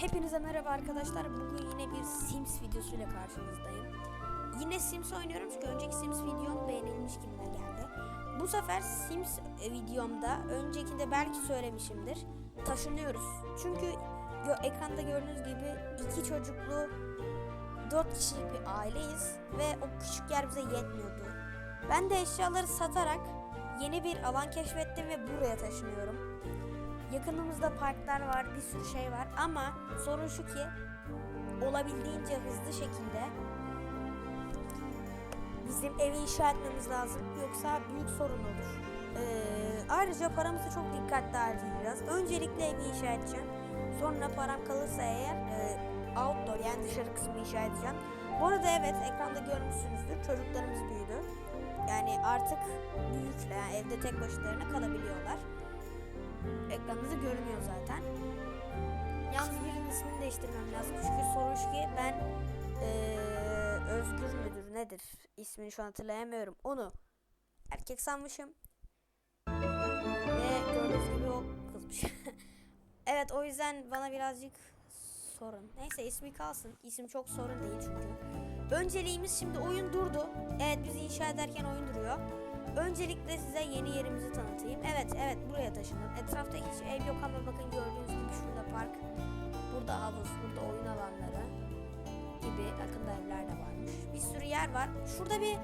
Hepinize merhaba arkadaşlar. Bugün yine bir Sims videosuyla karşınızdayım. Yine Sims oynuyorum çünkü önceki Sims videom beğenilmiş gibime geldi. Bu sefer Sims e, videomda, öncekinde belki söylemişimdir. Taşınıyoruz. Çünkü gö- ekranda gördüğünüz gibi iki çocuklu, dört kişilik bir aileyiz ve o küçük yer bize yetmiyordu. Ben de eşyaları satarak yeni bir alan keşfettim ve buraya taşınıyorum. Yakınımızda parklar var, bir sürü şey var ama sorun şu ki olabildiğince hızlı şekilde bizim evi inşa etmemiz lazım yoksa büyük sorun olur. Ee, ayrıca paramızı çok dikkatli harcayacağız. Öncelikle evi inşa edeceğim. Sonra param kalırsa eğer e, outdoor yani dışarı kısmı inşa edeceğim. Bu arada evet ekranda görmüşsünüzdür çocuklarımız büyüdü. Yani artık büyükler yani evde tek başlarına kalabiliyorlar ekranınızda görünüyor zaten. Yalnız birinin ismini değiştirmem lazım. Çünkü sorun şu ki ben eee, Özgür müdür nedir? İsmini şu an hatırlayamıyorum. Onu erkek sanmışım. Ve gördüğünüz gibi o kızmış. evet o yüzden bana birazcık sorun. Neyse ismi kalsın. İsim çok sorun değil çünkü. Önceliğimiz şimdi oyun durdu. Evet biz inşa ederken oyun duruyor. Öncelikle size yeni yerimizi tanıtayım. Evet, evet buraya taşındım. Etrafta hiç ev yok ama bakın gördüğünüz gibi şurada park, burada havuz, burada oyun alanları gibi akıllı evler de varmış. Bir sürü yer var. Şurada bir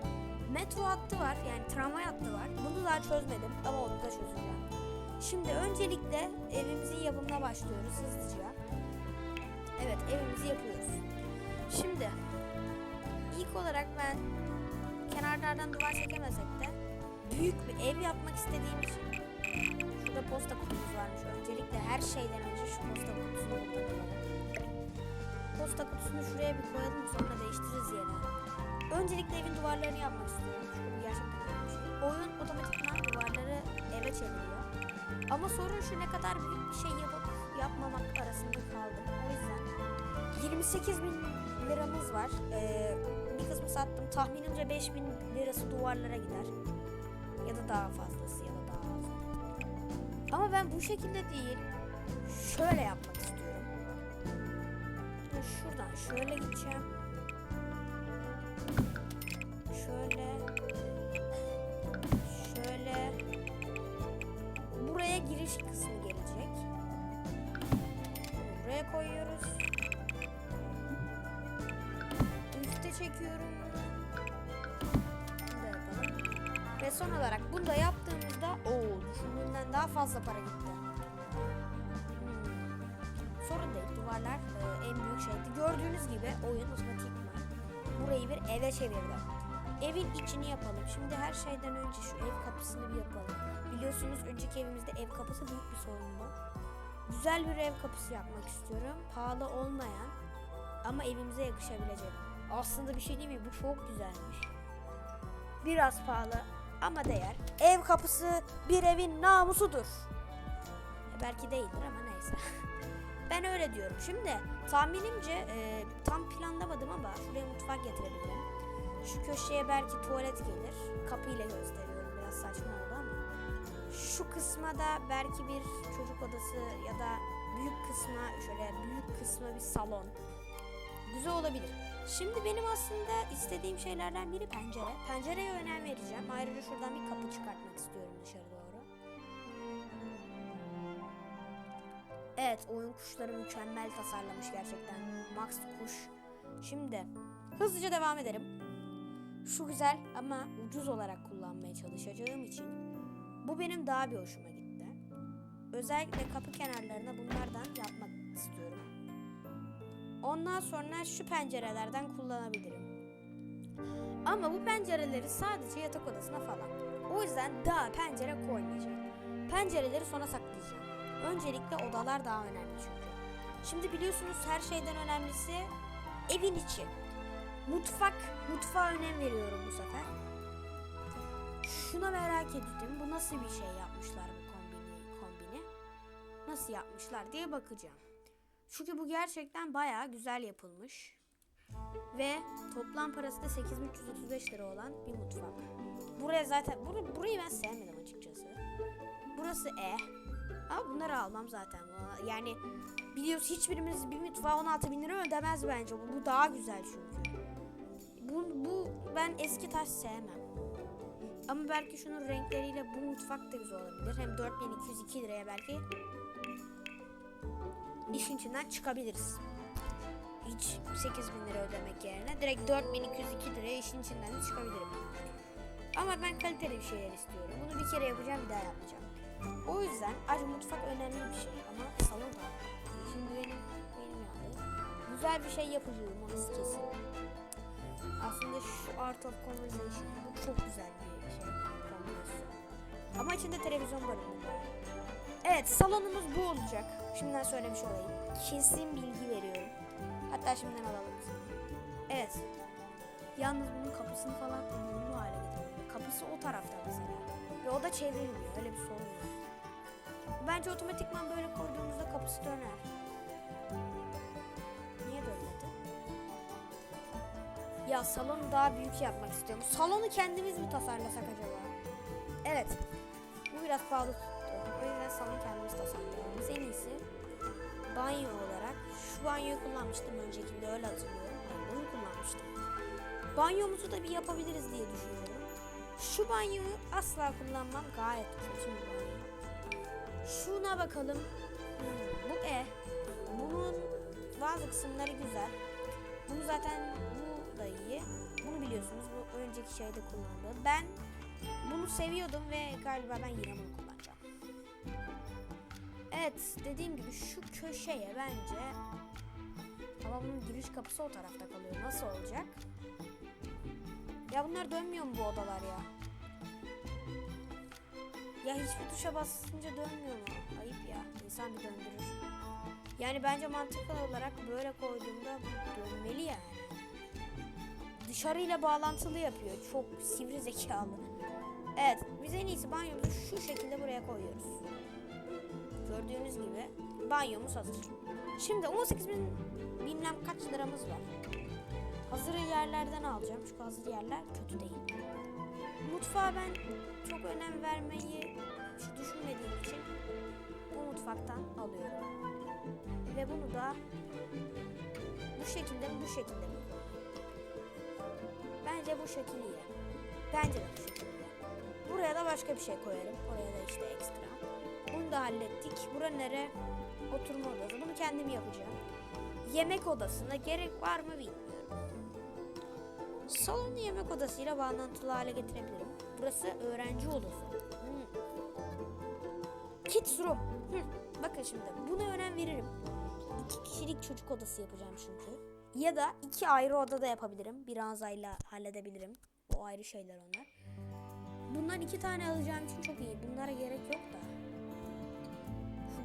metro hattı var. Yani tramvay hattı var. Bunu daha çözmedim ama onu da çözeceğim. Şimdi öncelikle evimizin yapımına başlıyoruz hızlıca. Evet, evimizi yapıyoruz. Şimdi ilk olarak ben kenarlardan duvar çekemesek de büyük bir ev yapmak istediğim için şurada posta kutumuz varmış. Öncelikle her şeyden önce şu posta kutusunu koyalım. Posta kutusunu şuraya bir koyalım sonra değiştiririz yerine. Öncelikle evin duvarlarını yapmak istiyorum. Çünkü gerçekten önemli şey. Oyun otomatikman duvarları eve çeviriyor. Ama sorun şu ne kadar büyük bir şey yapıp yapmamak arasında kaldım. O yüzden 28 bin liramız var. Ee, bir kısmı sattım. Tahminimce 5 bin lirası duvarlara gider. Daha fazlası ya da daha az. Ama ben bu şekilde değil. Şöyle yapmak istiyorum. Şuradan şöyle gideceğim. Şöyle. Şöyle. Buraya giriş kısmı gelecek. Buraya koyuyoruz. Üste çekiyorum. Bunu son olarak bunu da yaptığımızda o düşündüğümden daha fazla para gitti. Hmm. Sorun değil. Duvarlar e, en büyük şeydi. Gördüğünüz gibi oyun otomatikman burayı bir eve çevirdi. Evin içini yapalım. Şimdi her şeyden önce şu ev kapısını bir yapalım. Biliyorsunuz önceki evimizde ev kapısı büyük bir sorundu. Güzel bir ev kapısı yapmak istiyorum. Pahalı olmayan ama evimize yakışabilecek. Aslında bir şey değil mi? Bu çok güzelmiş. Biraz pahalı ama değer. Ev kapısı bir evin namusudur. E, belki değildir ama neyse. ben öyle diyorum. Şimdi tahminimce e, tam planlamadım ama şuraya mutfak getirebilirim. Şu köşeye belki tuvalet gelir. Kapıyla gösteriyorum. Biraz saçma oldu ama. Şu kısma da belki bir çocuk odası ya da büyük kısma şöyle büyük kısma bir salon. Güzel olabilir. Şimdi benim aslında istediğim şeylerden biri pencere. Pencereye önem vereceğim. Ayrıca şuradan bir kapı çıkartmak istiyorum dışarı doğru. Evet, oyun kuşları mükemmel tasarlamış gerçekten. Max kuş. Şimdi hızlıca devam edelim. Şu güzel ama ucuz olarak kullanmaya çalışacağım için bu benim daha bir hoşuma gitti. Özellikle kapı kenarlarına bunlardan yapmak istiyorum. Ondan sonra şu pencerelerden kullanabilirim. Ama bu pencereleri sadece yatak odasına falan. O yüzden daha pencere koymayacağım. Pencereleri sona saklayacağım. Öncelikle odalar daha önemli çünkü. Şimdi biliyorsunuz her şeyden önemlisi evin içi. Mutfak, mutfağa önem veriyorum bu sefer. Şuna merak ettim. Bu nasıl bir şey yapmışlar bu kombini, kombini? Nasıl yapmışlar diye bakacağım. Çünkü bu gerçekten bayağı güzel yapılmış. Ve toplam parası da 8335 lira olan bir mutfak. Buraya zaten bur- burayı ben sevmedim açıkçası. Burası E. Ama bunları almam zaten. Yani Biliyoruz hiçbirimiz bir mutfağa 16 bin lira ödemez bence. Bu, bu daha güzel çünkü. Bu, bu ben eski taş sevmem. Ama belki şunun renkleriyle bu mutfak da güzel olabilir. Hem 4202 liraya belki işin içinden çıkabiliriz. Hiç 8 bin lira ödemek yerine direkt 4202 liraya işin içinden de çıkabilirim. Ama ben kaliteli bir şeyler istiyorum. Bunu bir kere yapacağım bir daha yapmayacağım. O yüzden ayrıca mutfak önemli bir şey ama salon da. Şimdi benim benim yani güzel bir şey yapacağım orası kesin. Aslında şu Art of Conversation bu çok güzel bir şey. Ama içinde televizyon barındırıyor. Evet salonumuz bu olacak. Şimdiden söylemiş olayım. Kesin bilgi veriyorum. Hatta şimdiden alalım. Evet. Yalnız bunun kapısını falan uyumlu hale getirmiyor. Kapısı o tarafta mesela. Ve o da çevrilmiyor. Öyle bir sorun var. Bence otomatikman böyle koyduğumuzda kapısı döner. Niye dönmedi? Ya salonu daha büyük yapmak istiyorum. Salonu kendimiz mi tasarlasak acaba? Evet. Bu biraz pahalı tuttu. O yüzden salonu kendimiz tasarlayalım. En iyisi banyo olarak şu banyoyu kullanmıştım öncekinde öyle hatırlıyorum. Yani bunu kullanmıştım. Banyomuzu da bir yapabiliriz diye düşünüyorum. Şu banyoyu asla kullanmam. Gayet kötü bir banyo. Şuna bakalım. Hmm, bu E. Bunun bazı kısımları güzel. Bunu zaten bu da iyi. Bunu biliyorsunuz. Bu önceki şeyde kullandım. Ben bunu seviyordum ve galiba ben yine bunu kullanacağım. Evet dediğim gibi şu köşeye bence ama bunun giriş kapısı o tarafta kalıyor. Nasıl olacak? Ya bunlar dönmüyor mu bu odalar ya? Ya hiçbir tuşa basınca dönmüyor mu? Ayıp ya. İnsan bir döndürür. Yani bence mantıklı olarak böyle koyduğumda dönmeli yani. Dışarıyla bağlantılı yapıyor. Çok sivri zekalı. Evet, biz en iyisi banyomuzu şu şekilde buraya koyuyoruz. Gördüğünüz gibi banyomuz hazır. Şimdi 18 bin bilmem kaç liramız var. Hazır yerlerden alacağım çünkü hazır yerler kötü değil. Mutfağa ben çok önem vermeyi düşünmediğim için bu mutfaktan alıyorum. Ve bunu da bu şekilde mi bu şekilde mi? Bence bu şekil iyi. Bence de bu şekil iyi. Buraya da başka bir şey koyarım. Oraya da işte ekstra. Bunu da hallettik. Bura nere? Oturma odası. Bunu kendim yapacağım. Yemek odasına gerek var mı bilmiyorum. Salonu yemek odasıyla bağlantılı hale getirebilirim. Burası öğrenci odası. Hmm. Kids room. Hı. Bakın şimdi buna önem veririm. İki kişilik çocuk odası yapacağım çünkü. Ya da iki ayrı odada yapabilirim. Bir ranzayla halledebilirim. O ayrı şeyler onlar. Bundan iki tane alacağım için çok iyi. Bunlara gerek yok da.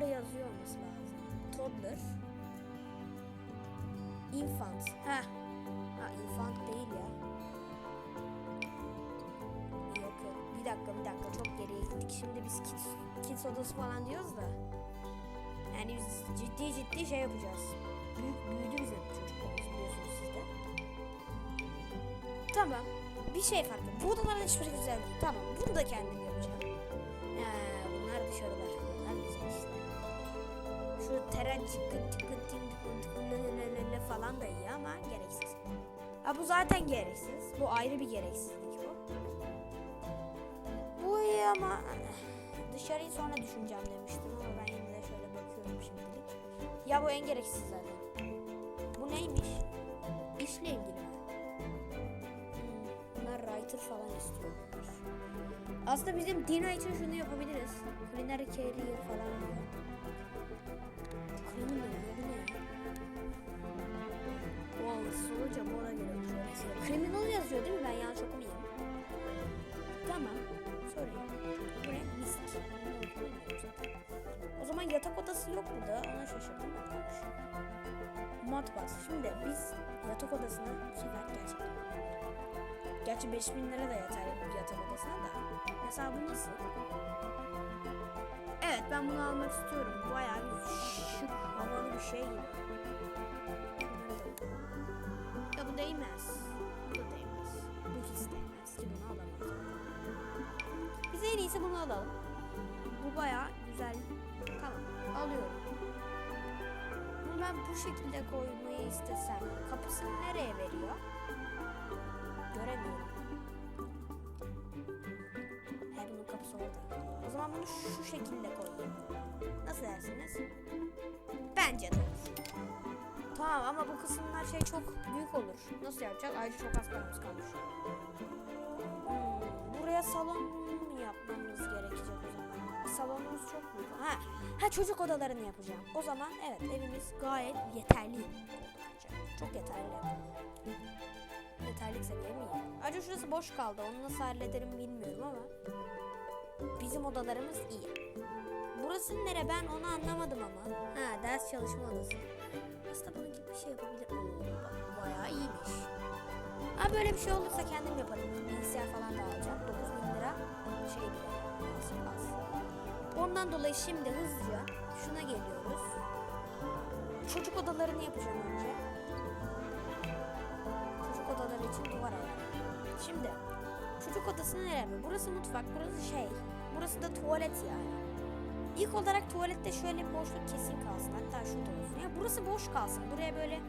Şurada yazıyor olması lazım. Toddler. Infant. Heh. Ha infant değil ya. Yok yok. Bir dakika bir dakika çok geriye gittik. Şimdi biz kids, kids odası falan diyoruz da. Yani biz ciddi ciddi şey yapacağız. Büyük büyüdü bizim çocuk odası biliyorsunuz siz de. Tamam. Bir şey farklı. Bu odaların hiçbiri güzel değil. Tamam. Bunu da kendim Tıkın tıkın lö lö falan da iyi ama gereksiz. Ha bu zaten gereksiz. Bu ayrı bir gereksizlik bu. Bu iyi ama dışarıyı sonra düşüneceğim demiştim ama ben yine de şöyle bakıyorum şimdilik. Ya bu en gereksiz zaten. Bu neymiş? İşle ilgili mi? Hmm, Bunlar writer falan istiyor. Aslında bizim Dina için şunu yapabiliriz. Culinary career falan diyor. Bu ne ya? Bu şey yazıyor. Değil mi? Ben yanlış okumayayım. Tamam. Sorry. Bu ne? Zaten. O zaman yatak odası yok burada. Ona şaşırdım. Matbas. Şimdi biz yatak odasına bu sefer gerçekten Gerçi 5000 lira da yeter bu yatak odasına da. Mesela bu nasıl? Evet ben bunu almak istiyorum. Bayağı bir şık, havalı bir şey gibi. Ya bu değmez. Bu da değmez. Bu hiç değmez ki bunu alamam. Biz en iyisi bunu alalım. Bu bayağı güzel. Tamam alıyorum. ben bu şekilde koymayı istesem kapısını nereye veriyor? Göremiyorum. Zaman bunu şu şekilde koyayım. Nasıl dersiniz? Bence de. Tamam ama bu kısımlar şey çok büyük olur. Nasıl yapacağız? Ayrıca çok az paramız kalmış. Hmm, buraya salon mu yapmamız gerekecek o zaman? Salonumuz çok büyük. Ha, ha çocuk odalarını yapacağım. O zaman evet evimiz gayet yeterli. Çok yeterli. Yeterlik seviye mi iyi? Ayrıca şurası boş kaldı. Onu nasıl hallederim bilmiyorum ama. Bizim odalarımız iyi. Burası nere ben onu anlamadım ama. Ha ders çalışma odası. Aslında bunun gibi bir şey yapabilir. Oo, bayağı iyiymiş. Ha böyle bir şey olursa kendim yaparım. Bilgisayar falan da alacağım. 9000 lira şey bile. Az. Ondan dolayı şimdi hızlıca şuna geliyoruz. Çocuk odalarını yapacağım önce. Çocuk odaları için duvar ayarı. Şimdi çocuk odası nereye? Burası mutfak, burası şey. Burası da tuvalet yani. İlk olarak tuvalette şöyle bir boşluk kesin kalsın. Hatta şu da olsun. Ya burası boş kalsın. Buraya böyle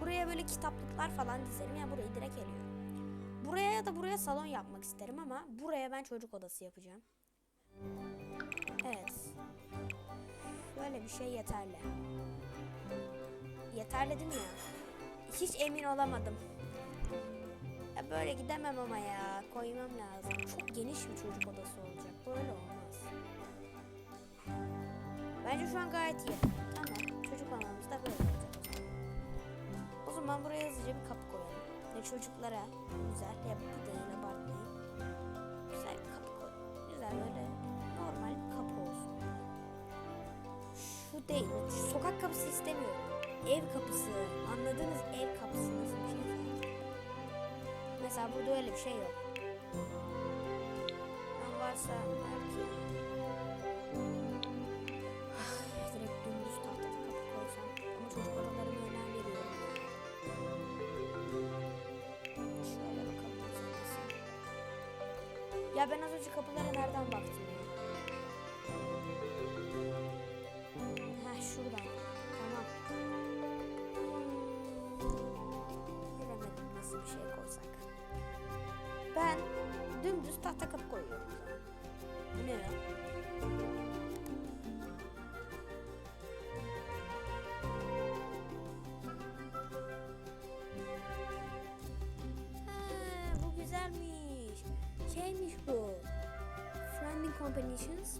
buraya böyle kitaplıklar falan dizerim. Ya burayı direkt eliyorum. Buraya ya da buraya salon yapmak isterim ama buraya ben çocuk odası yapacağım. Evet. Böyle bir şey yeterli. Yeterli değil mi ya? Hiç emin olamadım. Ya böyle gidemem ama ya. Koymam lazım. Çok geniş bir çocuk odası olacak. Böyle olmaz. Bence şu an gayet iyi. Tamam. Çocuk odamız da böyle o zaman. Buraya hızlıca bir kapı koyalım. Ve çocuklara güzel. Ya bu değil abartmayın. Güzel bir kapı koy. Güzel böyle normal bir kapı olsun. Şu değil. Şu sokak kapısı istemiyorum. Ev kapısı. Anladığınız ev kapısı nasıl bir şey? Mesela burada öyle bir şey yok. Direkt dümdüz tahta kapı koysam ama çocuk odalarına önem veriyorum. Şöyle bakalım. Ya ben az önce kapılara nereden baktım ya? Combinations.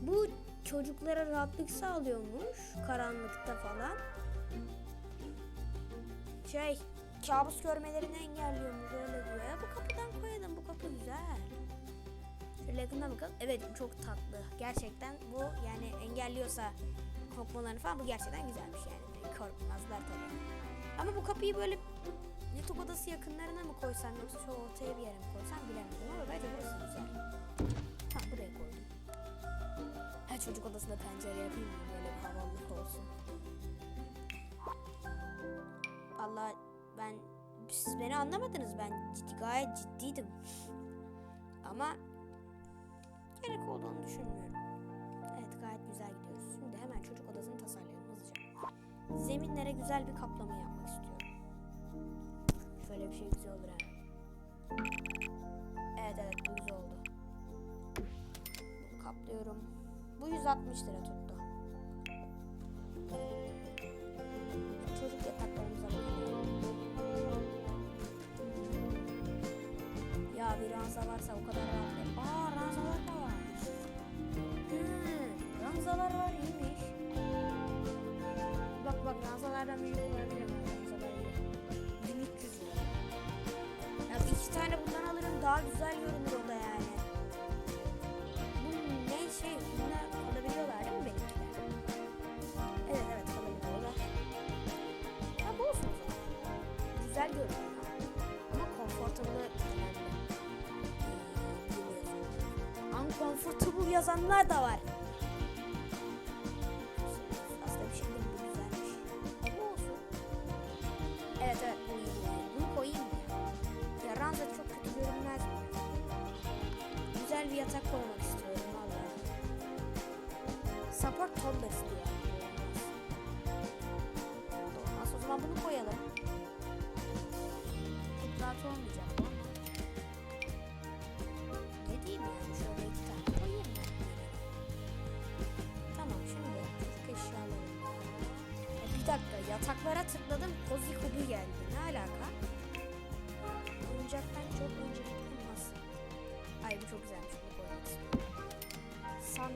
Bu çocuklara rahatlık sağlıyormuş karanlıkta falan. Şey, kabus görmelerini engelliyormuş öyle diyor. Ya bu kapıdan koyalım bu kapı güzel. Şöyle yakından bakalım. Evet çok tatlı. Gerçekten bu yani engelliyorsa korkmalarını falan bu gerçekten güzelmiş yani. Korkmazlar tabii. Ama bu kapıyı böyle yatak odası yakınlarına mı koysam yoksa şu ortaya bir yere mi koysam bilemedim ama bence burası güzel. Ha buraya koydum. Ha çocuk odasında pencere yapayım mı böyle bir havalılık olsun. Allah ben siz beni anlamadınız ben ciddi, gayet ciddiydim. Ama gerek olduğunu düşünmüyorum. Evet gayet güzel gidiyoruz. Şimdi hemen çocuk odasını tasarlayalım hızlıca. Zeminlere güzel bir kaplama yapmak istiyorum. Şöyle bir şey güzel olur ha. Evet evet bu güzel kaplıyorum. Bu 160 lira tuttu. Uncomfortable yazanlar da var.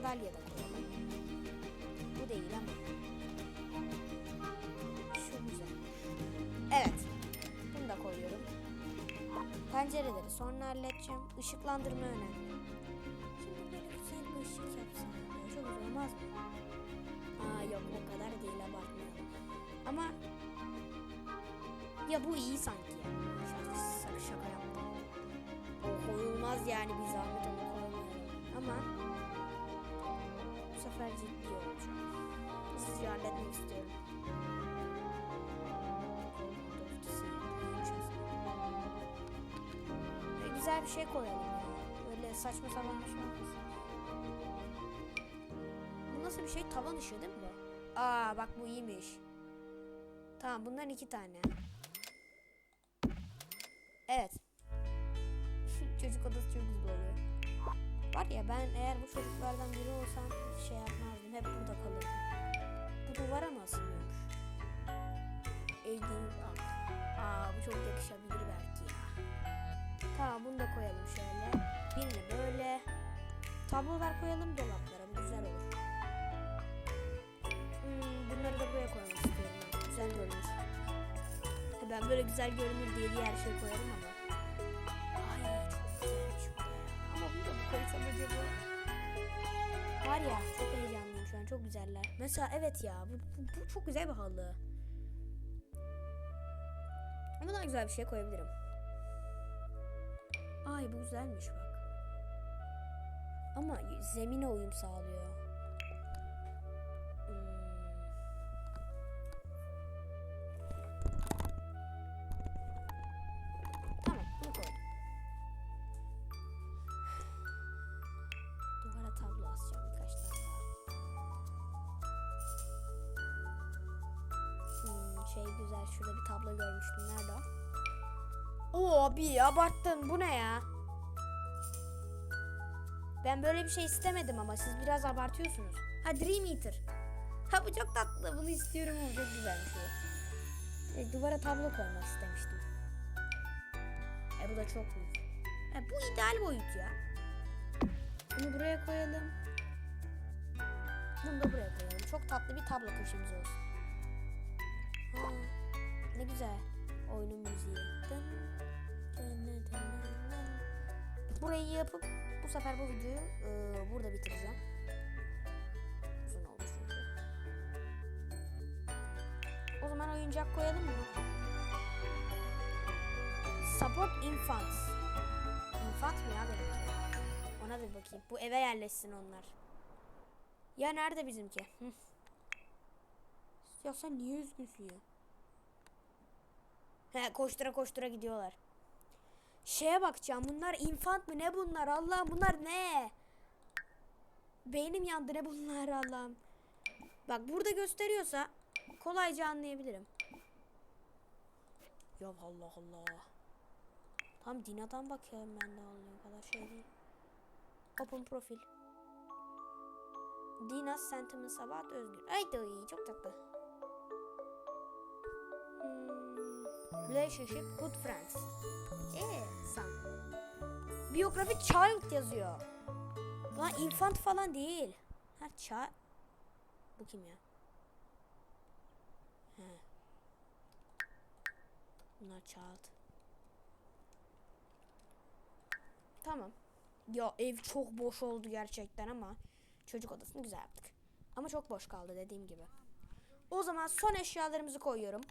Sandalye koyalım. Bu değil ama. Şu güzel. Evet. Bunu da koyuyorum. Pencereleri sonra halledeceğim. Işıklandırma önemli. Şimdi böyle güzel bir ışık yapsam. ya, Çok güzel olmaz mı? Aa yok o kadar değil abartmayalım. Ama ya bu iyi sanki. Şaka, şaka yaptım. O koyulmaz yani bir zahmet onu koymayalım. Ama sefer ciddi olacağım. Hızlıca halletmek istiyorum. Böyle güzel bir şey koyalım ya. Böyle saçma sapan bir şey olmasın. Bu nasıl bir şey? Tavan ışığı değil mi bu? Aa bak bu iyiymiş. Tamam bundan iki tane. Evet. Çocuk odası çok güzel oluyor. Var ya ben eğer bu çocuklardan biri olsam hiç şey yapmazdım. Hep burada kalırdım. Bu duvara mı asılıyormuş? İlginç. Aa bu çok yakışabilir belki ya. Tamam bunu da koyalım şöyle. Birini böyle. Tablolar koyalım dolaplara. Güzel olur. Hmm, bunları da buraya koymak istiyorum. Güzel görünür. Ha, Ben böyle güzel görünür diye diğer şey koyarım ama. Var ya çok heyecanlıyım şu an. Çok güzeller. Mesela evet ya bu, bu, bu çok güzel bir halı. Ama daha güzel bir şey koyabilirim. Ay bu güzelmiş bak. Ama zemine uyum sağlıyor. Bir tablo görmüştüm. Nerede o? Oo abi abarttın. Bu ne ya? Ben böyle bir şey istemedim ama siz biraz abartıyorsunuz. Ha Dream Eater. Ha bu çok tatlı. Bunu istiyorum. Bu çok güzelmiş bu. E, duvara tablo koymak istemiştim. E bu da çok büyük. E, bu ideal boyut ya. Bunu buraya koyalım. Bunu da buraya koyalım. Çok tatlı bir tablo köşemiz olsun. Ha, ne güzel. Oyunun müziği. Burayı yapıp bu sefer bu videoyu e, burada bitireceğim. Uzun oldu çünkü. O zaman oyuncak koyalım mı? Support infants. Infant mı ya benimki? Ona bir bakayım. Bu eve yerleşsin onlar. Ya nerede bizimki? Ya sen niye üzgünsün ya? He koştura koştura gidiyorlar. Şeye bakacağım. Bunlar infant mı? Ne bunlar? Allah'ım bunlar ne? Beynim yandı. Ne bunlar Allah'ım? Bak burada gösteriyorsa kolayca anlayabilirim. Ya Allah Allah. Tam Dina'dan bakıyorum ben de o kadar şey değil. Open profil. Dina sentiments about Özgür. Ay çok tatlı. Hmm, relationship good friends. Eee san. Biyografi child yazıyor. Lan infant falan değil. Ha child. Bu kim ya? He. Bunlar child. Tamam. Ya ev çok boş oldu gerçekten ama çocuk odasını güzel yaptık. Ama çok boş kaldı dediğim gibi. O zaman son eşyalarımızı koyuyorum.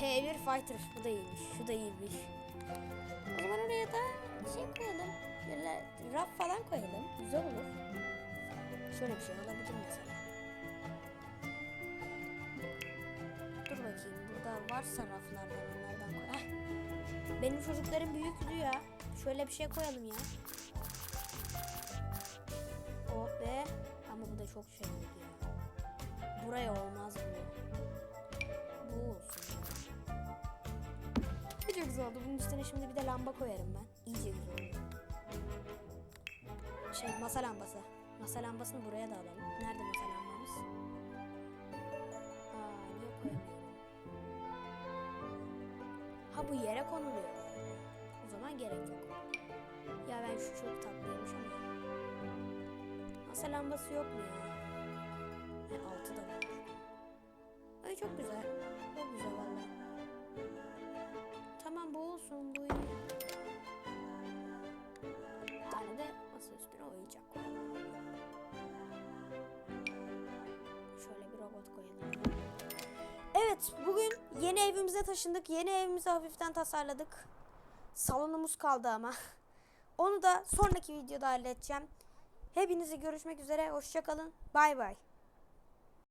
T1 Fighter bu da iyiymiş. Şu da iyiymiş. O zaman oraya da şey koyalım. Böyle raf falan koyalım. Güzel olur. Şöyle bir şey olabilir mesela. Dur bakayım. Burada varsa raflardan onlardan koy. Heh. Benim çocuklarım büyüktü ya. Şöyle bir şey koyalım ya. Oh be. Ama bu da çok şey oldu ya. Buraya olmaz. Bu İyice güzel oldu. Bunun üstüne şimdi bir de lamba koyarım ben. İyice güzel oldu. Şey masa lambası. Masa lambasını buraya da alalım. Nerede masa lambamız? Aa niye koyamıyorum? Ha bu yere konuluyor. O zaman gerek yok. Ya ben şu çok tatlıymış ama. Masa lambası yok mu ya? Ha, altı da var. Ay çok güzel. Çok güzel valla. Tamam bu olsun bu iyi. Tane de masa üstüne oyuncak. Şöyle bir robot koyalım. Evet bugün yeni evimize taşındık. Yeni evimizi hafiften tasarladık. Salonumuz kaldı ama. Onu da sonraki videoda halledeceğim. Hepinize görüşmek üzere. Hoşçakalın. Bay bay.